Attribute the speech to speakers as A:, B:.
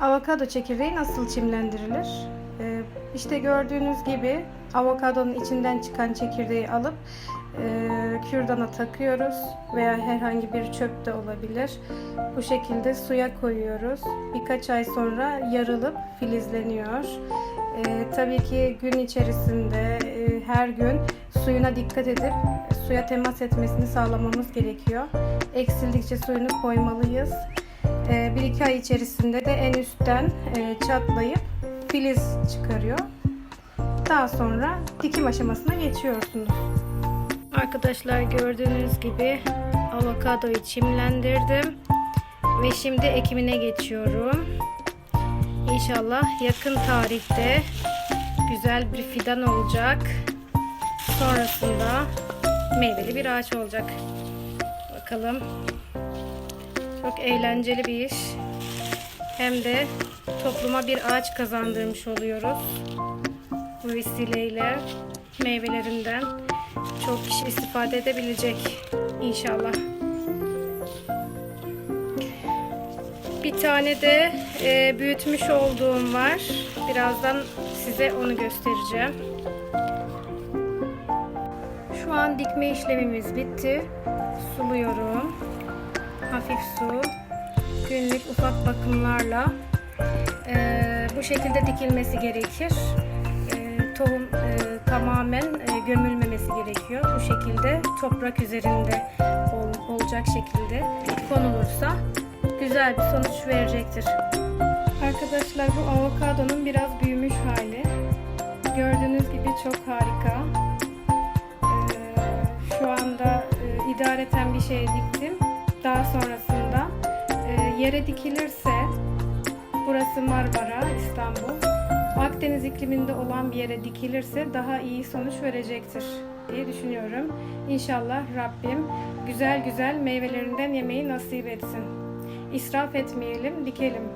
A: Avokado çekirdeği nasıl çimlendirilir? Ee, işte gördüğünüz gibi avokadonun içinden çıkan çekirdeği alıp e, kürdana takıyoruz veya herhangi bir çöp de olabilir. Bu şekilde suya koyuyoruz. Birkaç ay sonra yarılıp filizleniyor. Ee, tabii ki gün içerisinde e, her gün suyuna dikkat edip suya temas etmesini sağlamamız gerekiyor. Eksildikçe suyunu koymalıyız. Ee, bir iki ay içerisinde de en üstten e, çatlayıp filiz çıkarıyor. Daha sonra dikim aşamasına geçiyorsunuz. Arkadaşlar gördüğünüz gibi avokadoyu çimlendirdim ve şimdi ekimine geçiyorum. İnşallah yakın tarihte güzel bir fidan olacak. Sonrasında meyveli bir ağaç olacak. Bakalım. Çok eğlenceli bir iş. Hem de topluma bir ağaç kazandırmış oluyoruz. Bu vesileyle meyvelerinden çok kişi istifade edebilecek inşallah. Bir tane de e, büyütmüş olduğum var. Birazdan size onu göstereceğim. Şu an dikme işlemimiz bitti. Suluyorum. Hafif su. Günlük ufak bakımlarla e, bu şekilde dikilmesi gerekir. E, tohum e, tamamen e, gömülmemesi gerekiyor. Bu şekilde toprak üzerinde ol- olacak şekilde konulursa güzel bir sonuç verecektir. Arkadaşlar bu avokadonun biraz büyümüş hali. Gördüğünüz gibi çok harika. Ee, şu anda e, idareten bir şey diktim. Daha sonrasında e, yere dikilirse burası Marmara, İstanbul. Akdeniz ikliminde olan bir yere dikilirse daha iyi sonuç verecektir diye düşünüyorum. İnşallah Rabbim güzel güzel meyvelerinden yemeyi nasip etsin. İsraf etmeyelim, dikelim.